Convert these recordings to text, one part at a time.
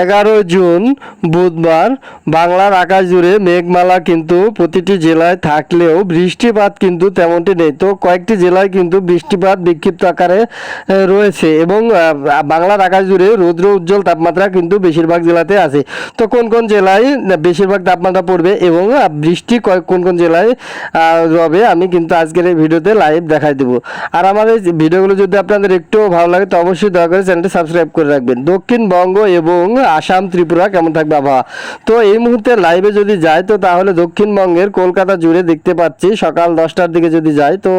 এগারো জুন, বুধবার, বাংলার আকাশ জুড়ে মেঘমালা কিন্তু প্রতিটি জেলায় থাকলেও বৃষ্টিপাত কিন্তু তেমনটি নেই। তো কয়েকটি জেলায় কিন্তু বৃষ্টিপাত বিক্ষিপ্ত আকারে রয়েছে এবং বাংলার আকাশ জুড়ে রৌদ্র উজ্জ্বল তাপমাত্রা কিন্তু বেশিরভাগ জেলাতে আছে। তো কোন কোন জেলায় বেশিরভাগ তাপমাত্রা পড়বে এবং বৃষ্টি কোন কোন জেলায় হবে আমি কিন্তু আজকের এই ভিডিওতে লাইভ দেখাই দেবো। আর আমাদের ভিডিওগুলো যদি আপনাদের একটু ভালো লাগে, তো অবশ্যই দয়া করে চ্যানেলটি সাবস্ক্রাইব করে রাখবেন। দক্ষিণবঙ্গ এবং আসাম, ত্রিপুরা কেমন থাকবে আবহাওয়া? তো এই মুহূর্তে লাইভে যদি যাই, তো তাহলে দক্ষিণবঙ্গের কলকাতা জুড়ে দেখতে পাচ্ছি, সকাল দশটার দিকে যদি যাই, তো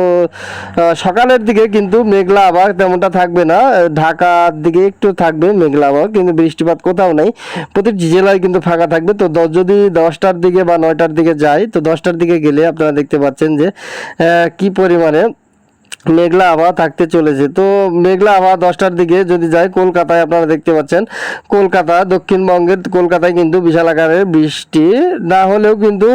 সকালের দিকে কিন্তু মেঘলা আবহাওয়া তেমনটা থাকবে না ঢাকার দিকে একটু থাকবে মেঘলা আবহাওয়া, কিন্তু বৃষ্টিপাত কোথাও নেই। প্রতিটি জেলায় কিন্তু ফাঁকা থাকবে। তো যদি দশটার দিকে বা নয়টার দিকে যাই, তো দশটার দিকে গেলে আপনারা দেখতে পাচ্ছেন যে কি পরিমাণে মেঘলা আবহাওয়া থাকতে চলেছে। তো মেঘলা আবহাওয়া দশটার দিকে যদি যায়, কলকাতায় আপনারা দেখতে পাচ্ছেন, কলকাতা দক্ষিণবঙ্গের, কলকাতায় কিন্তু বিশাল আকারের বৃষ্টি। না হলেও কিন্তু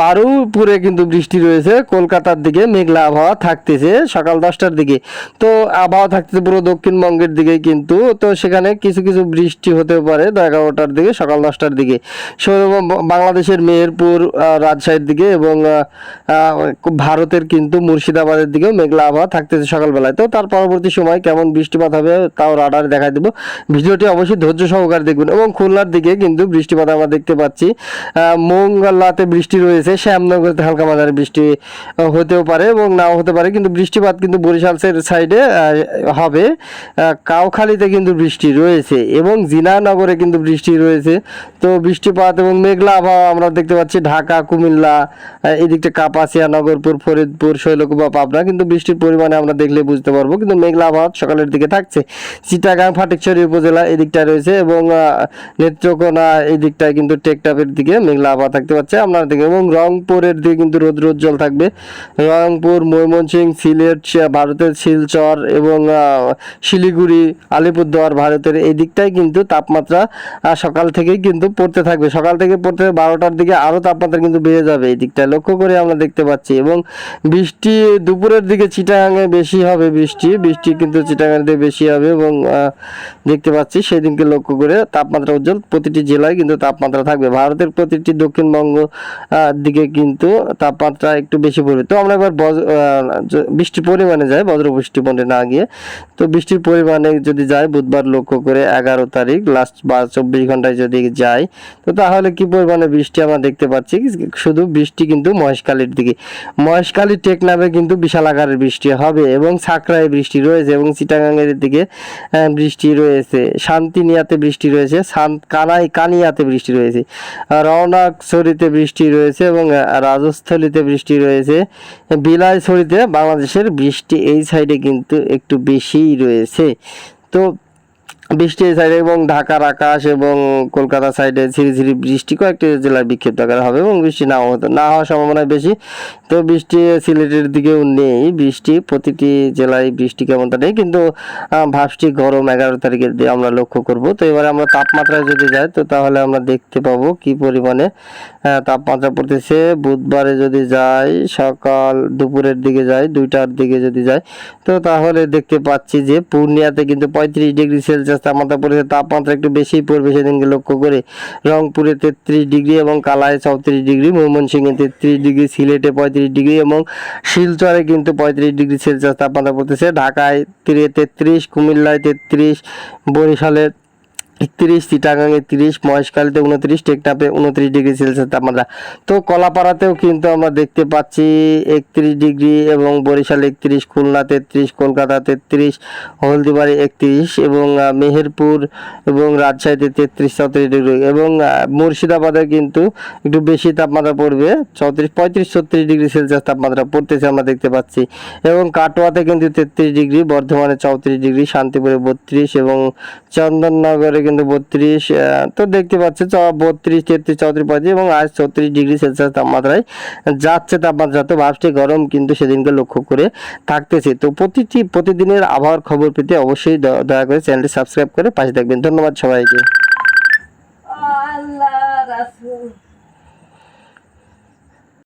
বারুপুরে কিন্তু বৃষ্টি রয়েছে। কলকাতার দিকে মেঘলা আবহাওয়া থাকতেছে সকাল দশটার দিকে। তো আবহাওয়া থাকতেছে পুরো দক্ষিণবঙ্গের দিকে কিন্তু। তো সেখানে কিছু কিছু বৃষ্টি হতে পারে এগারোটার দিকে সকাল দশটার দিকে। বাংলাদেশের মেহেরপুর রাজশাহীর দিকে এবং ভারতের কিন্তু মুর্শিদাবাদের দিকেও মেঘলা আবহাওয়া থাকতেছে সকালবেলায়। তো তার পরবর্তী সময় কেমন বৃষ্টিপাত হবে তাও রাডারে দেখা দেবো। ভিডিওটি অবশ্যই ধৈর্য সহকারে দেখবেন এবং খুলনার দিকে কিন্তু বৃষ্টিপাত আমরা দেখতে পাচ্ছি। মঙ্গলাতে বৃষ্টি রয়েছে, শ্যামনগরতে হালকা মাঝারি বৃষ্টি হতেও পারে এবং নাও হতে পারে, কিন্তু বৃষ্টিপাত কিন্তু বরিশাল সাইডে হবে। কাউখালীতে কিন্তু বৃষ্টি রয়েছে এবং জিনানগরে কিন্তু বৃষ্টি রয়েছে। তো বৃষ্টিপাত এবং মেঘলা আবহাওয়া আমরা দেখতে পাচ্ছি ঢাকা, কুমিল্লা এদিকটা কাপাসিয়া, নগরপুর, ফরিদপুর, শৈলকুপা, পাবনা, কিন্তু বৃষ্টির পরিমাণে আমরা দেখলে বুঝতে পারব। কিন্তু মেঘলা আবহাওয়া সকালের দিকে থাকছে। চিটাগাং, ফাটিকছড়ি উপজেলা এদিকটা রয়েছে এবং নেত্রকোনা এই দিকটায় কিন্তু টেকটাপের দিকে মেঘলা আবহাওয়া থাকতে পাচ্ছে আপনার দিকে এবং রংপুরের দিকে কিন্তু রৌদ্র উজ্জ্বল থাকবে। রংপুর ময়মনসিংহ সিলেট ভারতের শিলচর এবং শিলিগুড়ি, আলিপুরদুয়ার ভারতের এই দিকটাই কিন্তু তাপমাত্রা সকাল থেকেই কিন্তু পড়তে থাকবে। সকাল থেকে পড়তে বারোটার দিকে আরও তাপমাত্রা কিন্তু বেড়ে যাবে এই দিকটায় লক্ষ্য করে আমরা দেখতে পাচ্ছি এবং বৃষ্টি দুপুরের দিকে চিটাগাঙে বেশি হবে বৃষ্টি। বৃষ্টি কিন্তু চিটাগাঙের বেশি হবে এবং দেখতে পাচ্ছি সেদিনকে লক্ষ্য করে তাপমাত্রা উজ্জ্বল। প্রতিটি জেলায় কিন্তু তাপমাত্রা থাকবে। ভারতের প্রতিটি দক্ষিণবঙ্গ দিকে কিন্তু তাপমাত্রা একটু বেশি পড়বে। তো আমরা এবার বৃষ্টির পরিমাণে যাই বজ্র বৃষ্টি মনে না গিয়ে। তো বৃষ্টির পরিমাণে যদি যায় বুধবার লক্ষ্য করে এগারো তারিখ লাস্ট বা চব্বিশ ঘন্টায় যদি যাই, তো তাহলে কি পরিমাণে বৃষ্টি আমরা দেখতে পাচ্ছি? শুধু বৃষ্টি কিন্তু মহেশখালীর দিকে। মহেশখালী টেকনাফে কিন্তু বিশাল আকারের বৃষ্টি হবে এবং সাকরায় বৃষ্টি রয়েছে এবং চিটাগাঙ্গের দিকে বৃষ্টি রয়েছে। শান্তিনিয়াতে বৃষ্টি রয়েছে কানাই, কানিয়াতে বৃষ্টি রয়েছে। রওনাকছড়িতে বৃষ্টি রয়েছে এবং রাজস্থলীতে বৃষ্টি রয়েছে। বিলাইছড়িতে বাংলাদেশের বৃষ্টি এই সাইডে কিন্তু একটু বেশিই রয়েছে। তো বৃষ্টি এই সাইডে এবং ঢাকার আকাশ এবং কলকাতা সাইডে ঝিরি ঝিরি বৃষ্টি কয়েকটি জেলায় বিক্ষিপ্ত আকারে হবে এবং বৃষ্টি নাও হতে না হওয়ার সম্ভাবনা বেশি। তো বৃষ্টি সিলেটের দিকেও নেই। বৃষ্টি প্রতিটি জেলায় বৃষ্টি কেমনটা নেই কিন্তু ভাবছি গরম এগারো তারিখের দিয়ে আমরা লক্ষ্য করব। তো এবারে আমরা তাপমাত্রায় যদি যাই, তো তাহলে আমরা দেখতে পাবো কি পরিমাণে তাপমাত্রা পড়তেছে। বুধবারে যদি যাই, সকাল দুপুরের দিকে যাই, দুইটার দিকে যদি যাই, তো তাহলে দেখতে পাচ্ছি যে পূর্ণিয়াতে কিন্তু পঁয়ত্রিশ ডিগ্রি সেলসিয়াস তাপমাত্রা পড়েছে তাপমাত্রা একটু বেশিই পড়বে সেদিনকে লক্ষ্য করে। রংপুরে তেত্রিশ ডিগ্রি এবং কালায় চৌত্রিশ ডিগ্রি, ময়মনসিংহে তেত্রিশ ডিগ্রি, সিলেটে পঁয়ত্রিশ ডিগ্রি এবং শিলচরে কিন্তু পঁয়ত্রিশ ডিগ্রি সেলসিয়াস তাপমাত্রা পড়তেছে। ঢাকায় তিরে- তেত্রিশ, কুমিল্লায় তেত্রিশ, বরিশালে একত্রিশ চিটাগাঙে তিরিশ, মহেশখালীতে উনত্রিশ টেকনাপে উনত্রিশ ডিগ্রি সেলসিয়াস তাপমাত্রা। তো কলাপাড়াতেও কিন্তু আমরা দেখতে পাচ্ছি একত্রিশ ডিগ্রি এবং বরিশাল একত্রিশ, খুলনা তেত্রিশ, কলকাতা তেত্রিশ, হলদিবাড়ি একত্রিশ এবং মেহেরপুর এবং রাজশাহীতে তেত্রিশ, চৌত্রিশ ডিগ্রি এবং মুর্শিদাবাদে কিন্তু একটু বেশি তাপমাত্রা পড়বে, চৌত্রিশ, পঁয়ত্রিশ, ছত্রিশ ডিগ্রি সেলসিয়াস তাপমাত্রা পড়তেছে আমরা দেখতে পাচ্ছি এবং কাটোয়াতে কিন্তু তেত্রিশ ডিগ্রি, বর্ধমানে চৌত্রিশ ডিগ্রি, শান্তিপুরে বত্রিশ এবং চন্দননগরে কিন্তু বত্রিশ তো দেখতে পাচ্ছি বত্রিশ, তেত্রিশ, চৌত্রিশ পঁয়ত্রিশ এবং আজ চৌত্রিশ ডিগ্রি সেলসিয়াস তাপমাত্রায় যাচ্ছে তাপমাত্রা। তো ভাবছি গরম কিন্তু সেদিনকে লক্ষ্য করে থাকতেছে। তো প্রতিটি, প্রতিদিনের আবহাওয়ার খবর পেতে অবশ্যই দয়া করে চ্যানেলটি সাবস্ক্রাইব করে পাশে থাকবেন। ধন্যবাদ সবাইকে।